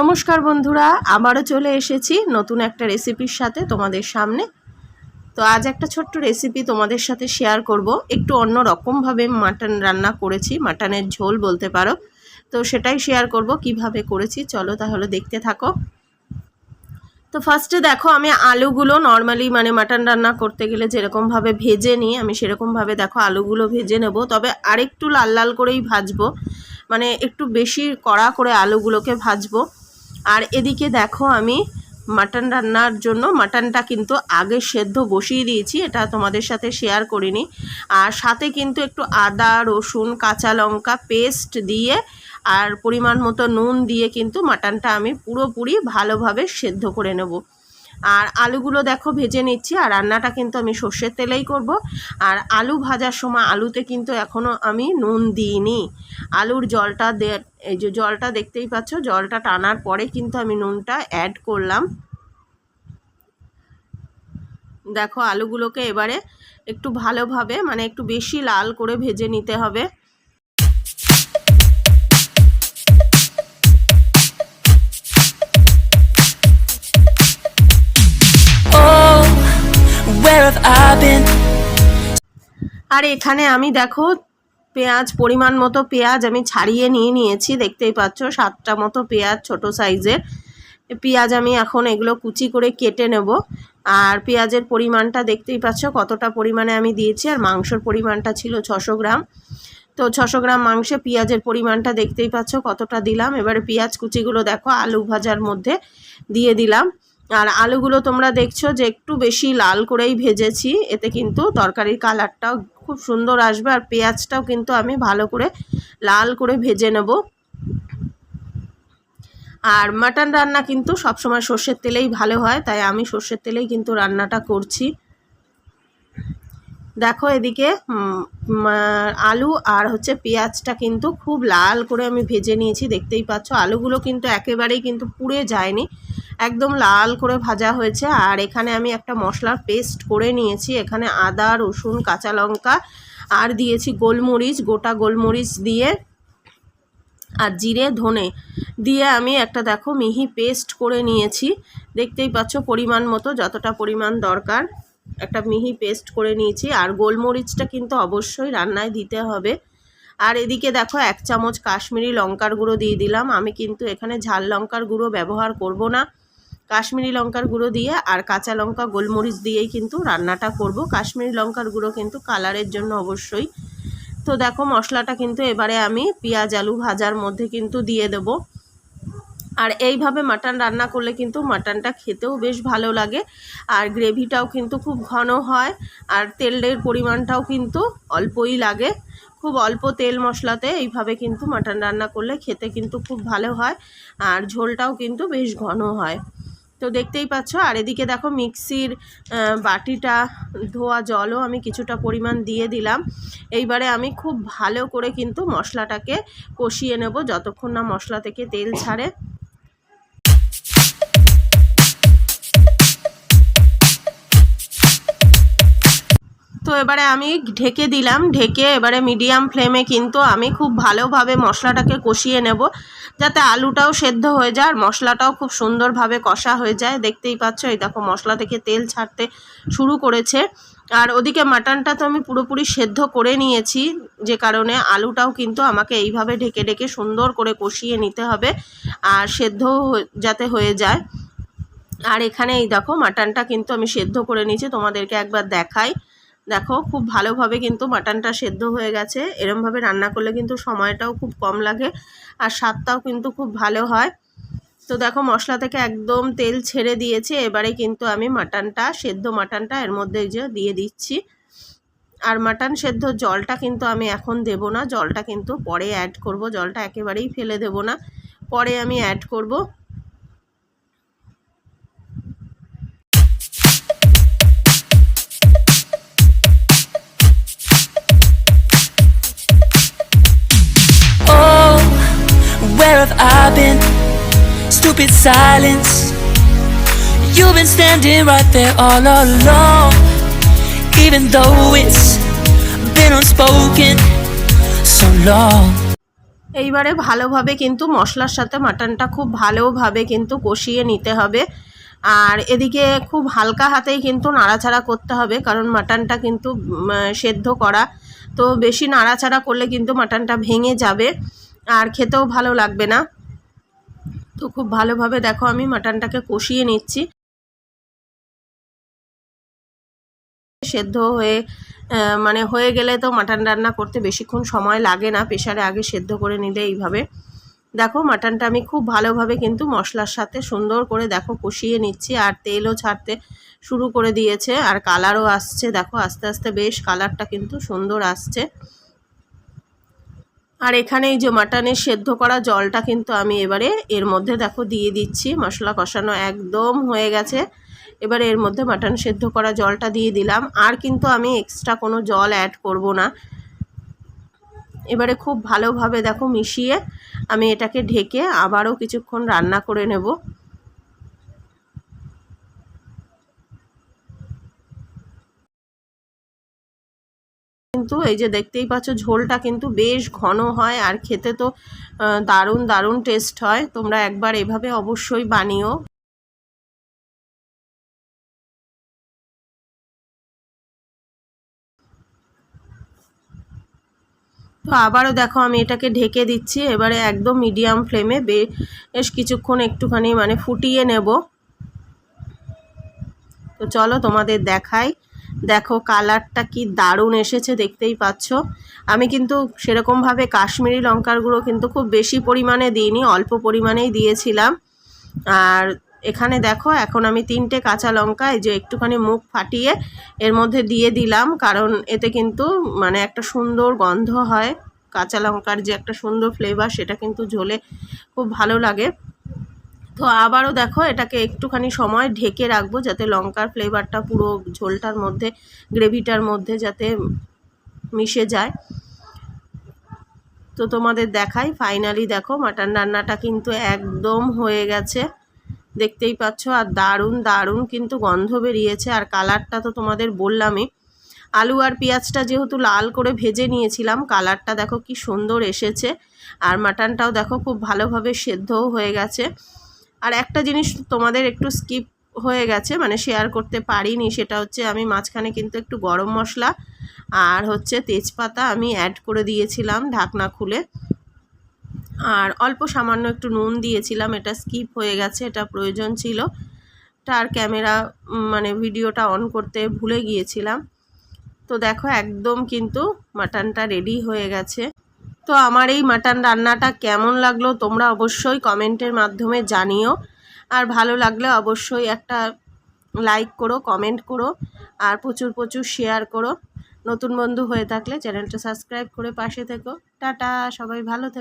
নমস্কার বন্ধুরা, আবারও চলে এসেছি নতুন একটা রেসিপির সাথে তোমাদের সামনে। তো আজ একটা ছোট্ট রেসিপি তোমাদের সাথে শেয়ার করব। একটু অন্য রকমভাবে মাটন রান্না করেছি, মাটনের ঝোল বলতে পারো। তো সেটাই শেয়ার করব, কীভাবে করেছি চলো তাহলে দেখতে থাকো। তো ফার্স্টে দেখো, আমি আলুগুলো নর্মালি মানে মাটন রান্না করতে গেলে যেরকমভাবে ভেজে নিই, আমি সেরকমভাবে দেখো আলুগুলো ভেজে নেব। তবে আরেকটু লাল লাল করেই ভাজবো। মানে একটু বেশি কড়া করে আলুগুলোকে ভাজবো। আর এদিকে দেখো আমি মাটন রান্নার জন্য মাটনটা কিন্তু আগে সেদ্ধ বসিয়ে দিয়েছি, এটা তোমাদের সাথে শেয়ার করিনি। আর সাথে কিন্তু একটু আদা, রসুন, কাঁচা লঙ্কা পেস্ট দিয়ে আর পরিমাণ মতো নুন দিয়ে কিন্তু মাটনটা আমি পুরোপুরি ভালোভাবে সেদ্ধ করে নেব। আর আলুগুলো দেখো ভেজে নিচ্ছি, আর রান্নাটা কিন্তু আমি সর্ষের তেলেই করব। আর আলু ভাজার সময় আলুতে কিন্তু এখনও আমি নুন দিইনি। আলুর জলটা দে, এই যে জলটা দেখতেই পাচ্ছ, জলটা টানার পরে কিন্তু আমি নুনটা অ্যাড করলাম। দেখো আলুগুলোকে এবারে একটু ভালোভাবে মানে একটু বেশি লাল করে ভেজে নিতে হবে। আর এখানে আমি দেখো পেঁয়াজ, পরিমাণ মতো পেঁয়াজ আমি ছাড়িয়ে নিয়ে নিয়েছি, দেখতেই পাচ্ছ সাতটা মতো পেঁয়াজ ছোট সাইজের। পেঁয়াজ আমি এখন এগুলো কুচি করে কেটে নেব। আর পেঁয়াজের পরিমাণটা দেখতেই পাচ্ছ কতটা পরিমাণে আমি দিয়েছি, আর মাংসর পরিমাণটা ছিল ছশো গ্রাম। তো ছশো গ্রাম মাংসে পেঁয়াজের পরিমাণটা দেখতেই পাচ্ছ কতটা দিলাম। এবারে পেঁয়াজ কুচিগুলো দেখো আলু ভাজার মধ্যে দিয়ে দিলাম। আর আলুগুলো তোমরা দেখছ যে একটু বেশি লাল করেই ভেজেছি, এতে কিন্তু তরকারির কালারটাও খুব সুন্দর আসবে আর পেঁয়াজটাও কিন্তু আমি ভালো করে লাল করে ভেজে নেব। আর মাটন রান্না কিন্তু সবসময় সর্ষের তেলেই ভালো হয়, তাই আমি সর্ষের তেলেই কিন্তু রান্নাটা করছি। দেখো এদিকে আলু আর হচ্ছে পেঁয়াজটা কিন্তু খুব লাল করে আমি ভেজে নিয়েছি, দেখতেই পাচ্ছ। আলুগুলো কিন্তু একেবারেই কিন্তু পুড়ে যায়নি, একদম লাল করে ভাজা হয়েছে। আর এখানে আমি একটা মশলার পেস্ট করে নিয়েছি, এখানে আদা, রসুন, কাঁচা লঙ্কা, আর দিয়েছি গোলমরিচ, গোটা গোলমরিচ দিয়ে, আর জিরে, ধনে দিয়ে আমি একটা দেখো মিহি পেস্ট করে নিয়েছি, দেখতেই পাচ্ছ পরিমাণ মতো, যতটা পরিমাণ দরকার। একটা মিহি পেস্ট করে নিয়েছি। আর গোলমরিচটা কিন্তু অবশ্যই রান্নায় দিতে হবে। আর এদিকে দেখো, এক চামচ কাশ্মীরি লঙ্কার গুঁড়ো দিয়ে দিলাম। আমি কিন্তু এখানে ঝাল লঙ্কার গুঁড়ো ব্যবহার করব না। কাশ্মীরি লঙ্কার গুঁড়ো দিয়ে আর কাঁচা লঙ্কা গোলমরিচ দিয়েই কিন্তু রান্নাটা করব। কাশ্মীরি লঙ্কার গুঁড়ো কিন্তু কালারের জন্য অবশ্যই। তো দেখো, মশলাটা কিন্তু এবারে আমি পেঁয়াজ, আলু ভাজার মধ্যে কিন্তু দিয়ে দেব। আর এইভাবে মাটন রান্না করলে কিন্তু মাটনটা খেতেও বেশ ভালো লাগে। আর গ্রেভিটাও কিন্তু খুব ঘন হয় আর তেলের পরিমাণটাও কিন্তু অল্পই লাগে। খুব অল্প তেল মশলাতে এইভাবে কিন্তু মাটন রান্না করলে খেতে কিন্তু খুব ভালো হয় আর ঝোলটাও কিন্তু বেশ ঘন হয়। তো দেখতেই পাচ্ছ, আর এদিকে দেখো মিক্সির বাটিটা, ধোয়া জলও আমি কিছুটা পরিমাণ দিয়ে দিলাম। এইবারে আমি খুব ভালো করে কিন্তু মশলাটাকে কষিয়ে নেব যতক্ষণ না মশলা থেকে তেল ছাড়ে। এবারে আমি ঢেকে দিলাম, ঢেকে এবারে মিডিয়াম ফ্লেমে কিন্তু আমি খুব ভালোভাবে মশলাটাকে কষিয়ে নেব, যাতে আলুটাও সেদ্ধ হয়ে যায় আর মশলাটাও খুব সুন্দরভাবে কষা হয়ে যায়। দেখতেই পাচ্ছ, এই দেখো মশলা থেকে তেল ছাড়তে শুরু করেছে। আর ওদিকে মাটনটা তো আমি পুরোপুরি সেদ্ধ করে নিয়েছি, যে কারণে আলুটাও কিন্তু আমাকে এইভাবে ঢেকে ঢেকে সুন্দর করে কষিয়ে নিতে হবে আর সেদ্ধ যাতে হয়ে যায়। আর এখানে এই দেখো মাটনটা কিন্তু আমি সেদ্ধ করে নিয়েছি, তোমাদেরকে একবার দেখাই। দেখো, খুব ভালোভাবে কিন্তু মাটনটা সেদ্ধ হয়ে গেছে। এরমভাবে রান্না করলে কিন্তু সময়টাও খুব কম লাগে আর স্বাদটাও কিন্তু খুব ভালো হয়। তো দেখো, মশলা থেকে একদম তেল ছেড়ে দিয়েছে। এবারে কিন্তু আমি মাটনটা, সেদ্ধ মাটনটা এর মধ্যে যে দিয়ে দিচ্ছি। আর মাটন সেদ্ধ জলটা কিন্তু আমি এখন দেব না। জলটা কিন্তু পরে অ্যাড করব। জলটা একেবারেই ফেলে দেব না। পরে আমি অ্যাড করব। Stupid silence. You've been standing right there all along. Even though it's been unspoken so long. এইবারে ভালোভাবে কিন্তু মশলার সাথে মাটনটা খুব ভালোভাবে কিন্তু কষিয়ে নিতে হবে আর এদিকে খুব হালকা হাতেই কিন্তু নাড়াচাড়া করতে হবে, কারণ মাটনটা কিন্তু সেদ্ধ করা তো বেশি নাড়াচাড়া করলে কিন্তু মাটনটা ভেঙে যাবে, আর খেতেও ভালো লাগবে না তো খুব ভালোভাবে দেখো আমি মাটনটাকে কষিয়ে নিচ্ছি। সেদ্ধ হয়ে মানে হয়ে গেলে তো মাটন রান্না করতে বেশিক্ষণ সময় লাগে না প্রেশারে আগে সেদ্ধ করে নিলে এইভাবে। দেখো মাটনটা আমি খুব ভালোভাবে কিন্তু মশলার সাথে সুন্দর করে দেখো কষিয়ে নিচ্ছি, আর তেলও ছাড়তে শুরু করে দিয়েছে, আর কালারও আসছে। দেখো আস্তে আস্তে বেশ কালারটা কিন্তু সুন্দর আসছে। আর এখানে এই যে মাটনের সেদ্ধ করা জলটা কিন্তু আমি এবারে এর মধ্যে দেখো দিয়ে দিচ্ছি, মশলা কষানো একদম হয়ে গেছে। এবারে এর মধ্যে মাটন সেদ্ধ করা জলটা দিয়ে দিলাম। আর কিন্তু আমি এক্সট্রা কোনো জল অ্যাড করব না। এবারে খুব ভালোভাবে দেখো মিশিয়ে আমি এটাকে ঢেকে আবারও কিছুক্ষণ রান্না করে নেব। কিন্তু এই যে দেখতেই পাচ্ছ, ঝোলটা কিন্তু বেশ ঘন হয় আর খেতে তো দারুণ দারুণ টেস্ট হয়। তোমরা একবার এভাবে অবশ্যই বানিও। তো আবারও দেখো, আমি এটাকে ঢেকে দিচ্ছি। এবারে একদম মিডিয়াম ফ্লেমে বেশ কিছুক্ষণ একটুখানি মানে ফুটিয়ে নেব। তো চলো তোমাদের দেখাই। দেখো কালারটা কি দারুণ এসেছে, দেখতেই পাচ্ছ। আমি কিন্তু সেরকমভাবে কাশ্মীরি লঙ্কার গুঁড়ো কিন্তু খুব বেশি পরিমাণে দিইনি, অল্প পরিমাণেই দিয়েছিলাম। আর এখানে দেখো, এখন আমি তিনটে কাঁচা লঙ্কা, এই যে একটুখানি মুখ ফাটিয়ে এর মধ্যে দিয়ে দিলাম, কারণ এতে কিন্তু মানে একটা সুন্দর গন্ধ হয়। কাঁচা লঙ্কার যে একটা সুন্দর ফ্লেভার সেটা কিন্তু ঝোলে খুব ভালো লাগে। তো আবারও দেখো, এটাকে একটুখানি সময় ঢেকে রাখব যাতে লঙ্কার ফ্লেভারটা পুরো ঝোলটার মধ্যে গ্রেভিটার মধ্যে যাতে মিশে যায়। তো তোমাদের দেখাই ফাইনালি দেখো মাটন রান্নাটা কিন্তু একদম হয়ে গেছে। দেখতেই পাচ্ছ, আর দারুণ দারুণ কিন্তু গন্ধ বেরিয়েছে। আর কালারটা তো তোমাদের বললামই। আলু আর পেঁয়াজটা যেহেতু লাল করে ভেজে নিয়েছিলাম কালারটা দেখো কি সুন্দর এসেছে। আর মাটনটাও দেখো খুব ভালোভাবে সেদ্ধও হয়ে গেছে। আর একটা জিনিস তোমাদের একটু স্কিপ হয়ে গেছে মানে শেয়ার করতে পারিনি, সেটা হচ্ছে আমি মাঝখানে কিন্তু একটু গরম মশলা আর হচ্ছে তেজপাতা আমি অ্যাড করে দিয়েছিলাম ঢাকনা খুলে। আর অল্প সামান্য একটু নুন দিয়েছিলাম, এটা স্কিপ হয়ে গেছে, এটা প্রয়োজন ছিল। তার ক্যামেরা মানে ভিডিওটা অন করতে ভুলে গিয়েছিলাম। তো দেখো একদম কিন্তু মাটনটা রেডি হয়ে গেছে। তো আমার এই মাটন রান্নাটা কেমন লাগল তোমরা অবশ্যই কমেন্টের মাধ্যমে জানিও। আর ভালো লাগলে অবশ্যই একটা লাইক করো, কমেন্ট করো, আর প্রচুর প্রচুর শেয়ার করো। নতুন বন্ধু হয়ে থাকলে চ্যানেলটা সাবস্ক্রাইব করে পাশে থেকো। টাটা, সবাই ভালো থেকো।